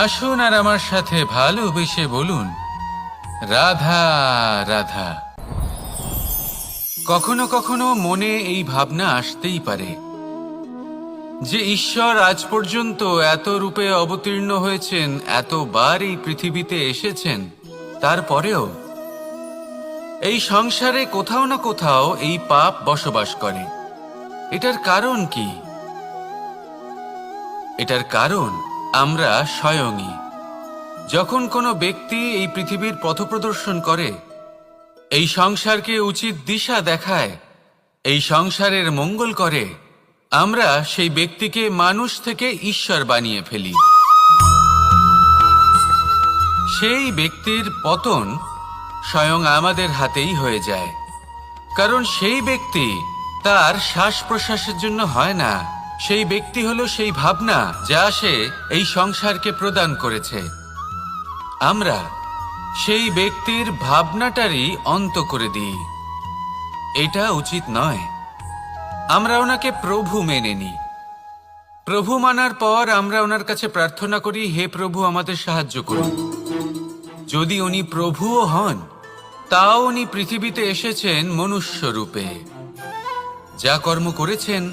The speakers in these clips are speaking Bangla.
আসুন আর আমার সাথে ভালোবেসে বলুন। রাধা রাধা। কখনো কখনো মনে এই ভাবনা আসতেই পারে যে ঈশ্বর আজ পর্যন্ত এত রূপে অবতীর্ণ হয়েছেন, এতবার এই পৃথিবীতে এসেছেন, তারপরেও এই সংসারে কোথাও না কোথাও এই পাপ বসবাস করে। এটার কারণ কি? এটার কারণ আমরা স্বয়ংই। যখন কোনো ব্যক্তি এই পৃথিবীর পথপ্রদর্শন করে, এই সংসারকে উচিত দিশা দেখায়, এই সংসারের মঙ্গল করে, আমরা সেই ব্যক্তিকে মানুষ থেকে ঈশ্বর বানিয়ে ফেলি। সেই ব্যক্তির পতন স্বয়ং আমাদের হাতেই হয়ে যায়। কারণ সেই ব্যক্তি তার শ্বাস প্রশ্বাসের জন্য হয় না। সেই ব্যক্তি হলো সেই ভাবনা যা সে এই সংসারকে প্রদান করেছে। আমরা সেই ব্যক্তির ভাবনাটারই অন্ত করে দিই। এটা উচিত নয়। আমরা ওনাকে প্রভু মেনে নিই। প্রভু মানার পর আমরা ওনার কাছে প্রার্থনা করি, হে প্রভু, আমাদের সাহায্য করুন। যদি উনি প্রভুও হন, তাও উনি পৃথিবীতে এসেছেন মনুষ্য রূপে। যা কর্ম করেছেন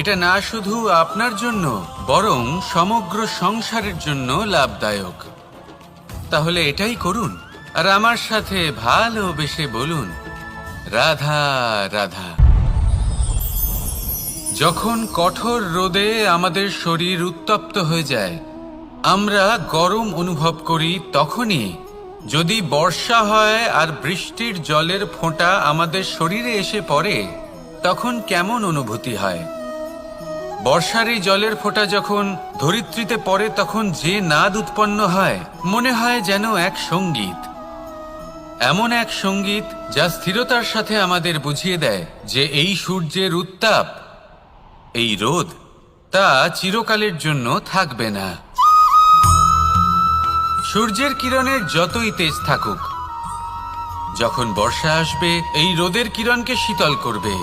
এটা না শুধু আপনার জন্য, বরং সমগ্র সংসারের জন্য লাভদায়ক। তাহলে এটাই করুন, আর আমার সাথে ভালোবেসে বলুন, রাধা রাধা। যখন কঠোর রোদে আমাদের শরীর উত্তপ্ত হয়ে যায়, আমরা গরম অনুভব করি তখনই, যদি বর্ষা হয় আর বৃষ্টির জলের ফোঁটা আমাদের শরীরে এসে পড়ে, তখন কেমন অনুভূতি হয়? বর্ষার এই জলের ফোঁটা যখন ধরিত্রীতে পড়ে, তখন যে নাদ উৎপন্ন হয়, মনে হয় যেন এক সংগীত। এমন এক সংগীত যা স্থিরতার সাথে আমাদের বুঝিয়ে দেয় যে এই সূর্যের উত্তাপ, এই রোদ, তা চিরকালের জন্য থাকবে না। সূর্যের কিরণের যতই তেজ থাকুক, যখন বর্ষা আসবে, এই রোদের কিরণকে শীতল করবে।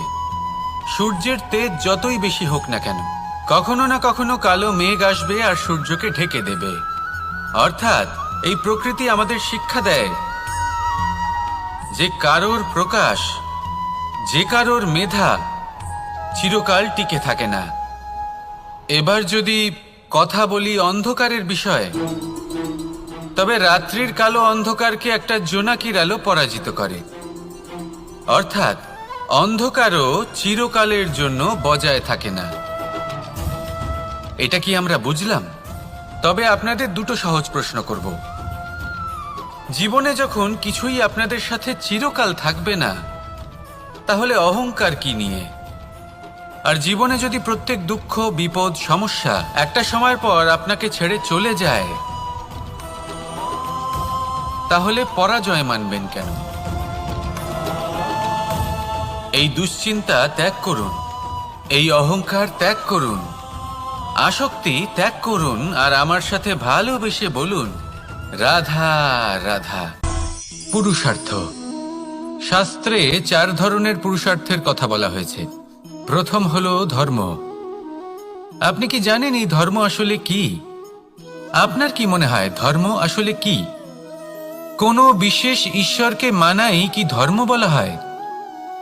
সূর্যের তেজ যতই বেশি হোক না কেন, কখনো না কখনো কালো মেঘ আসবে আর সূর্যকে ঢেকে দেবে। অর্থাৎ, এই প্রকৃতি আমাদের শিক্ষা দেয় যে কারোর প্রকাশ, যে কারোর মেধা চিরকাল টিকে থাকে না। এবার যদি কথা বলি অন্ধকারের বিষয়ে, তবে রাত্রির কালো অন্ধকারকে একটা জোনাকির আলো পরাজিত করে। অর্থাৎ অন্ধকারও চিরকালের জন্য বজায় থাকে না। এটা কি আমরা বুঝলাম? তবে আপনাদের দুটো সহজ প্রশ্ন করব। জীবনে যখন কিছুই আপনাদের সাথে চিরকাল থাকবে না, তাহলে অহংকার কি নিয়ে? আর জীবনে যদি প্রত্যেক দুঃখ, বিপদ, সমস্যা একটা সময়ের পর আপনাকে ছেড়ে চলে যায়, তাহলে পরাজয় মানবেন কেন? এই দুশ্চিন্তা ত্যাগ করুন। এই অহংকার ত্যাগ করুন। আসক্তি ত্যাগ করুন আর আমার সাথে ভালোবেসে বলুন, রাধা রাধা। পুরুষার্থ। শাস্ত্রে চার ধরনের পুরুষার্থের কথা বলা হয়েছে। প্রথম হলো ধর্ম। আপনি কি জানেন এই ধর্ম আসলে কি? আপনার কি মনে হয় ধর্ম আসলে কি? কোনো বিশেষ ঈশ্বরকে মানাই কি ধর্ম বলা হয়?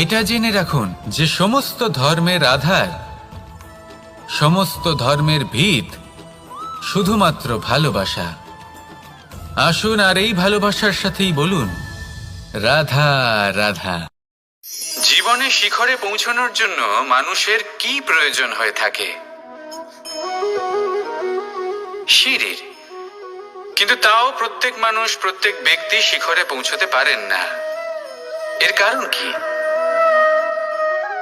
এটা জেনে রাখুন যে সমস্ত ধর্মের আধার, সমস্ত ধর্মের ভিত শুধুমাত্র ভালোবাসা। আসুন আর এই ভালোবাসার সাথেই বলুন, রাধা রাধা। জীবনে শিখরে পৌঁছানোর জন্য মানুষের কি প্রয়োজন হয়ে থাকে? সিঁড়ির কিন্তু তাও প্রত্যেক মানুষ, প্রত্যেক ব্যক্তি শিখরে পৌঁছতে পারেন না। এর কারণ কি?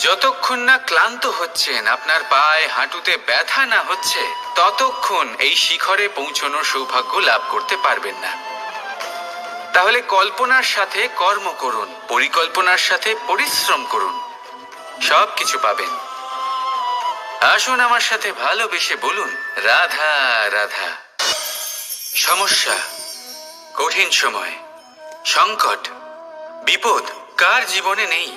যতক্ষণ না ক্লান্ত হচ্ছেন, আপনার পায়ে হাঁটুতে ব্যথা না হচ্ছে, ততক্ষণ এই শিখরে পৌঁছানোর সৌভাগ্য লাভ করতে পারবেন না। তাহলে কল্পনার সাথে কর্ম করুন, পরিকল্পনার সাথে পরিশ্রম করুন। সব কিছু পাবেন। আসুন আমার সাথে ভালোবেসে বলুন, রাধা রাধা। সমস্যা, কঠিন সময়, সংকট, বিপদ, কার জীবনে নেই?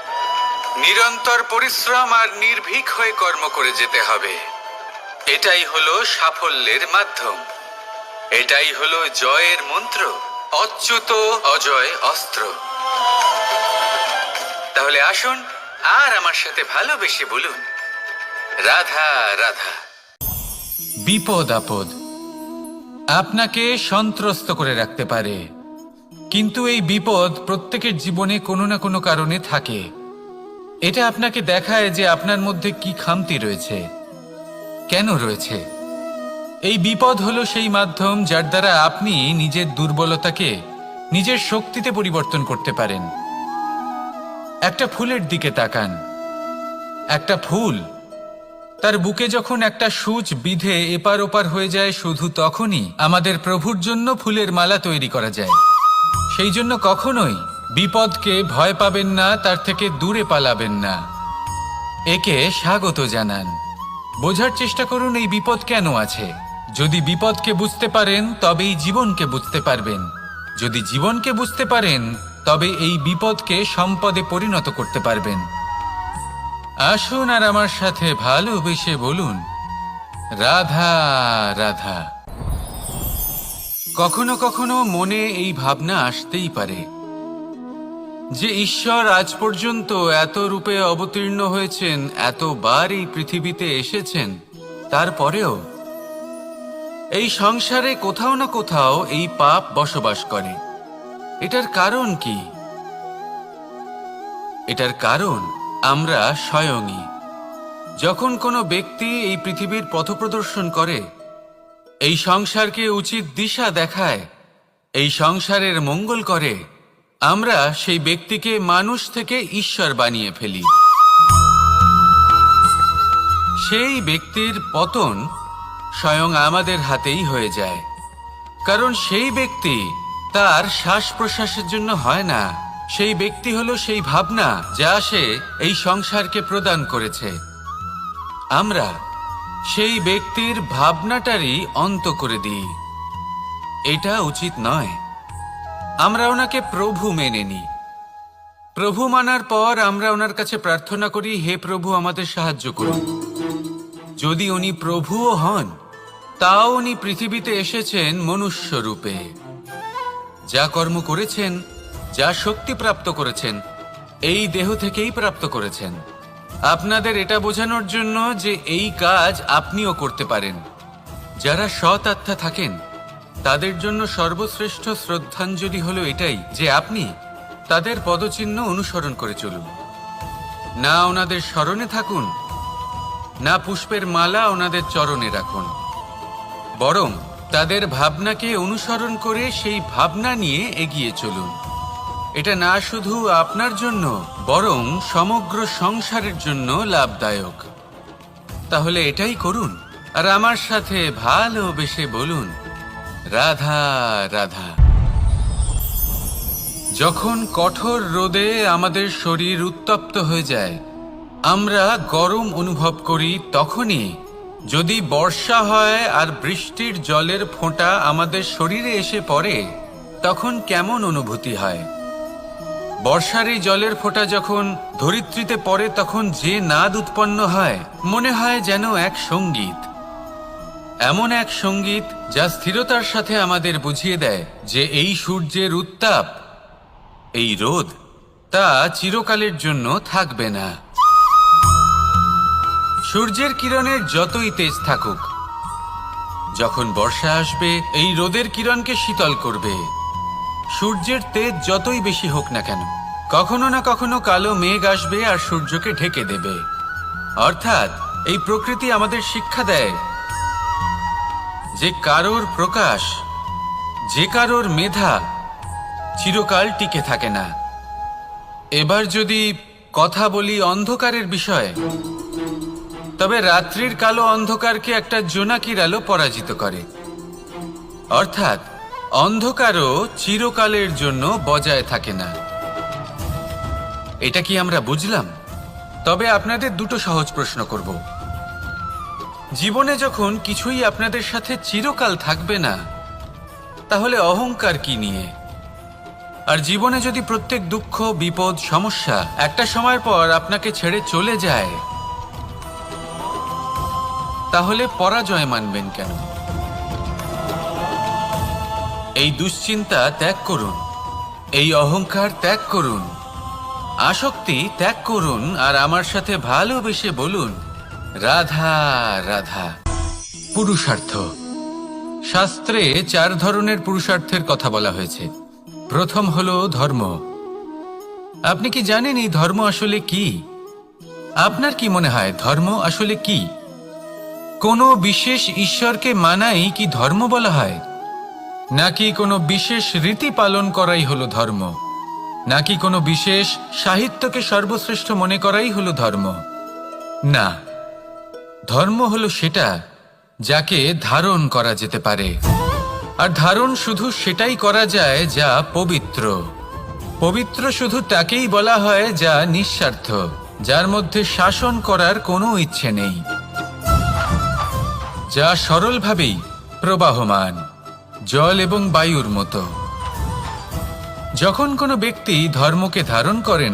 নিরন্তর পরিশ্রম আর নির্ভীক হয়ে কর্ম করে যেতে হবে। এটাই হলো সাফল্যের মাধ্যম। এটাই হলো জয়ের মন্ত্র, অচ্যুত অজয় অস্ত্র। তাহলে আসুন আর আমার সাথে ভালোবেসে বলুন, রাধা রাধা। বিপদ, আপদ আপনাকে সন্ত্রস্ত করে রাখতে পারে। কিন্তু এই বিপদ প্রত্যেকের জীবনে কোনো না কোনো কারণে থাকে। এটা আপনাকে দেখায় যে আপনার মধ্যে কি খামতি রয়েছে। কেন রয়েছে? এই বিপদ হলো সেই মাধ্যম যার দ্বারা আপনি নিজের দুর্বলতাকে, নিজের শক্তিতে পরিবর্তন করতে পারেন। একটা ফুলের দিকে তাকান। একটা ফুল। তার বুকে যখন একটা সূচ বিধে এপার ওপার হয়ে যায়, শুধু তখনই আমাদের প্রভুর জন্য ফুলের মালা তৈরি করা যায়। সেই জন্য কখনোই বিপদকে ভয় পাবেন না, তার থেকে দূরে পালাবেন না। একে স্বাগত জানান। বোঝার চেষ্টা করুন, এই বিপদ কেন আছে? যদি বিপদকে বুঝতে পারেন, তবেই জীবনকে বুঝতে পারবেন। যদি জীবনকে বুঝতে পারেন, তবে এই বিপদকে সম্পদে পরিণত করতে পারবেন। আসুন আর আমার সাথে ভালোবেসে বলুন, রাধা রাধা। কখনো কখনো মনে এই ভাবনা আসতেই পারে। যে ঈশ্বর আজ পর্যন্ত এত রূপে অবতীর্ণ হয়েছেন, এতবার এই পৃথিবীতে এসেছেন, তারপরেও এই সংসারে কোথাও না কোথাও এই পাপ বসবাস করে। এটার কারণ কি? এটার কারণ আমরা স্বয়ংই। যখন কোনো ব্যক্তি এই পৃথিবীর পথপ্রদর্শন করে, এই সংসারকে উচিত দিশা দেখায়, এই সংসারের মঙ্গল করে আমরা সেই ব্যক্তিকে মানুষ থেকে ঈশ্বর বানিয়ে ফেলি। সেই ব্যক্তির পতন স্বয়ং আমাদের হাতেই হয়ে যায়। কারণ সেই ব্যক্তি তার শ্বাস প্রশ্বাসের জন্য হয় না। সেই ব্যক্তি হলো সেই ভাবনা যা সে এই সংসারকে প্রদান করেছে। আমরা সেই ব্যক্তির ভাবনাটারই অন্ত করে দিই। এটা উচিত নয়। আমরা ওনাকে প্রভু মেনে নিই। প্রভু মানার পর আমরা ওনার কাছে প্রার্থনা করি, হে প্রভু, আমাদের সাহায্য করুন। যদি উনি প্রভুও হন, তাও উনি পৃথিবীতে এসেছেন মনুষ্য রূপে। যা কর্ম করেছেন, যা শক্তি প্রাপ্ত করেছেন, এই দেহ থেকেই প্রাপ্ত করেছেন। আপনাদের এটা বোঝানোর জন্য যে এই কাজ আপনিও করতে পারেন। যারা সৎ আত্মা থাকেন তাদের জন্য সর্বশ্রেষ্ঠ শ্রদ্ধাঞ্জলি হলো এটাই যে আপনি তাদের পদচিহ্ন অনুসরণ করে চলুন। না ওনাদের স্মরণে থাকুন, না পুষ্পের মালা ওনাদের চরণে রাখুন। বরং তাদের ভাবনাকে অনুসরণ করে সেই ভাবনা নিয়ে এগিয়ে চলুন। এটা না শুধু আপনার জন্য, বরং সমগ্র সংসারের জন্য লাভদায়ক। তাহলে এটাই করুন, আর আমার সাথে ভালোবেসে বলুন। রাধা রাধা। যখন কঠোর রোদে আমাদের শরীর উত্তপ্ত হয়ে যায়, আমরা গরম অনুভব করি তখনই। যদি বর্ষা হয় আর বৃষ্টির জলের ফোঁটা আমাদের শরীরে এসে পড়ে, তখন কেমন অনুভূতি হয়? বর্ষার এই জলের ফোঁটা যখন ধরিত্রীতে পড়ে, তখন যে নাদ উৎপন্ন হয়, মনে হয় যেন এক সংগীত। এমন এক সংগীত যা স্থিরতার সাথে আমাদের বুঝিয়ে দেয় যে এই সূর্যের উত্তাপ, এই রোদ, তা চিরকালের জন্য থাকবে না। সূর্যের কিরণের যতই তেজ থাকুক, যখন বর্ষা আসবে, এই রোদের কিরণকে শীতল করবে। সূর্যের তেজ যতই বেশি হোক না কেন, কখনো না কখনো কালো মেঘ আসবে আর সূর্যকে ঢেকে দেবে। অর্থাৎ, এই প্রকৃতি আমাদের শিক্ষা দেয় যে কারোর প্রকাশ, যে কারোর মেধা চিরকাল টিকে থাকে না। এবার যদি কথা বলি অন্ধকারের বিষয়ে, তবে রাত্রির কালো অন্ধকারকে একটা জোনাকির আলো পরাজিত করে। অর্থাৎ, অন্ধকারও চিরকালের জন্য বজায় থাকে না। এটা কি আমরা বুঝলাম? তবে আপনাদের দুটো সহজ প্রশ্ন করব। জীবনে যখন কিছুই আপনাদের সাথে চিরকাল থাকবে না, তাহলে অহংকার কি নিয়ে? আর জীবনে যদি প্রত্যেক দুঃখ, বিপদ, সমস্যা একটা সময়ের পর আপনাকে ছেড়ে চলে যায়, তাহলে পরাজয় মানবেন কেন? এই দুশ্চিন্তা ত্যাগ করুন, এই অহংকার ত্যাগ করুন, আসক্তি ত্যাগ করুন, আর আমার সাথে ভালোবেসে বলুন রাধা রাধা। পুরুষার্থ। শাস্ত্রে চার ধরনের পুরুষার্থের কথা বলা হয়েছে। প্রথম হলো ধর্ম। আপনি কি জানেন এই ধর্ম আসলে কি? আপনার কি মনে হয় ধর্ম আসলে কি? কোনো বিশেষ ঈশ্বরকে মানাই কি ধর্ম বলা হয়? নাকি কোনো বিশেষ রীতি পালন করাই হলো ধর্ম? নাকি কোনো বিশেষ সাহিত্যকে সর্বশ্রেষ্ঠ মনে করাই হলো ধর্ম? না। ধর্ম হলো সেটা যাকে ধারণ করা যেতে পারে। আর ধারণ শুধু সেটাই করা যায় যা পবিত্র। পবিত্র শুধু তাকেই বলা হয় যা নিঃস্বার্থ, যার মধ্যে শাসন করার কোনো ইচ্ছে নেই, যা সরলভাবেই প্রবাহমান, জল এবং বায়ুর মতো। যখন কোনো ব্যক্তি ধর্মকে ধারণ করেন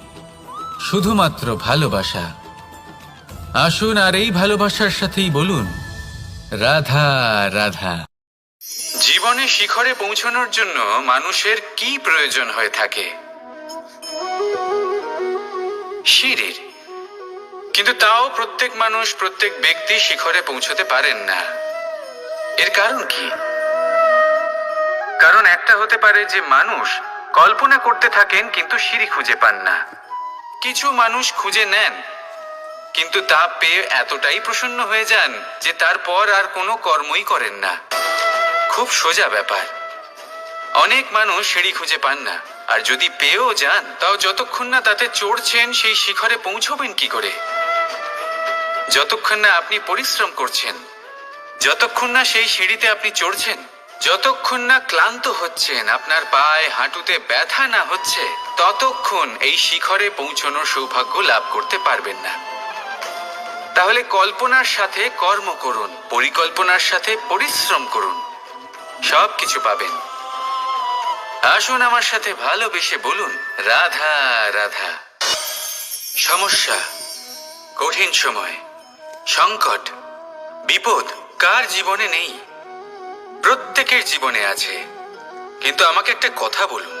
শুধুমাত্র ভালোবাসা। আসুন আর এই ভালোবাসার সাথেই বলুন, রাধা রাধা। জীবনে শিখরে পৌঁছানোর জন্য মানুষের কি প্রয়োজন হয়ে থাকে? সিঁড়ির কিন্তু তাও প্রত্যেক মানুষ, প্রত্যেক ব্যক্তি শিখরে পৌঁছতে পারেন না। এর কারণ কি? কারণ একটা হতে পারে যে মানুষ কল্পনা করতে থাকেন কিন্তু সিঁড়ি খুঁজে পান না। কিছু মানুষ খুঁজে নেন, কিন্তু তা পেয়ে এতটাই প্রসন্ন হয়ে যান যে তারপর আর কোনো কর্মই করেন না। খুব সোজা ব্যাপার। অনেক মানুষ সিঁড়ি খুঁজে পান না, আর যদি পেয়েও যান, তাও যতক্ষণ না তাতে চড়ছেন সেই শিখরে পৌঁছবেন কি করে? যতক্ষণ না আপনি পরিশ্রম করছেন, যতক্ষণ না সেই সিঁড়িতে আপনি চড়ছেন, যতক্ষণ না ক্লান্ত হচ্ছেন, আপনার পায়ে হাঁটুতে ব্যথা না হচ্ছে ততক্ষণ এই শিখরে পৌঁছানোর সৌভাগ্য লাভ করতে পারবেন না। তাহলে কল্পনার সাথে কর্ম করুন, পরিকল্পনার সাথে পরিশ্রম করুন। সব কিছু পাবেন। আসুন আমার সাথে ভালোবেসে বলুন, রাধা রাধা। সমস্যা, কঠিন সময়, সংকট, বিপদ কার জীবনে নেই? প্রত্যেকের জীবনে আছে। কিন্তু আমাকে একটা কথা বলুন।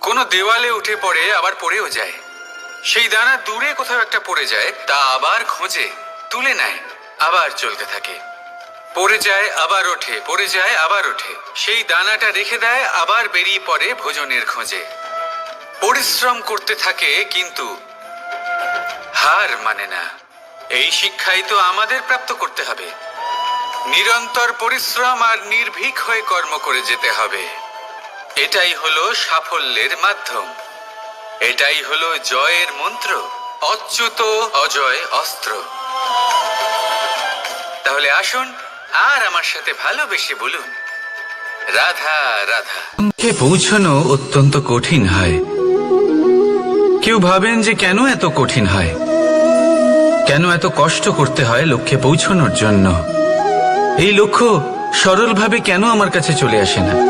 কোনো দেওয়ালে উঠে পড়ে আবার পড়েও যায়। সেই দানা দূরে কোথাও একটা পড়ে যায়, তা আবার খোঁজে, তুলে নেয়, আবার চলতে থাকে। পড়ে যায়, আবার ওঠে, পড়ে যায়, আবার ওঠে। সেই দানাটা রেখে দেয়, আবার বেরিয়ে পড়ে ভোজনের খোঁজে। পরিশ্রম করতে থাকে, কিন্তু হার মানে না। এই শিক্ষাই তো আমাদের প্রাপ্ত করতে হবে। নিরন্তর পরিশ্রম আর নির্ভীক হয়ে কর্ম করে যেতে হবে। এটাই হলো সাফল্যের মাধ্যম। এটাই হলো জয়ের মন্ত্র। অচ্যুত অজয় অস্ত্র। তাহলে আসুন, আর আমার সাথে ভালোবেসে বলুন। রাধা রাধা। পৌঁছানো অত্যন্ত কঠিন হয়। কেউ ভাবেন যে কেন এত কঠিন হয়? কেন এত কষ্ট করতে হয় লক্ষ্যে পৌঁছানোর জন্য? এই লক্ষ্য সরলভাবে কেন আমার কাছে চলে আসে না?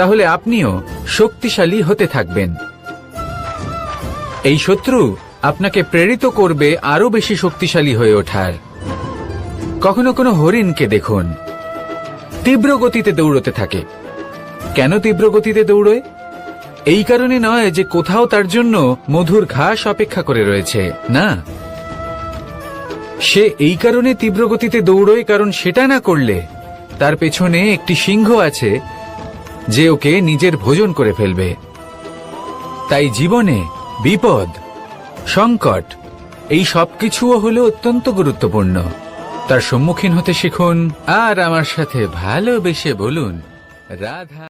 তাহলে আপনিও শক্তিশালী হতে থাকবেন। এই শত্রু আপনাকে প্রেরিত করবে আরও বেশি শক্তিশালী হয়ে ওঠার। কখনো কোনো হরিণকে দেখুন। তীব্র গতিতে দৌড়তে থাকে। কেন তীব্র গতিতে দৌড়য় এই কারণে নয় যে কোথাও তার জন্য মধুর ঘাস অপেক্ষা করে রয়েছে, না। সে এই কারণে তীব্র গতিতে দৌড়য় কারণ সেটা না করলে তার পেছনে একটি সিংহ আছে যে ওকে নিজের ভোজন করে ফেলবে। তাই জীবনে বিপদ, সংকট, এই সবকিছুও হলো অত্যন্ত গুরুত্বপূর্ণ। তার সম্মুখীন হতে শিখুন আর আমার সাথে ভালোবেসে বলুন, রাধা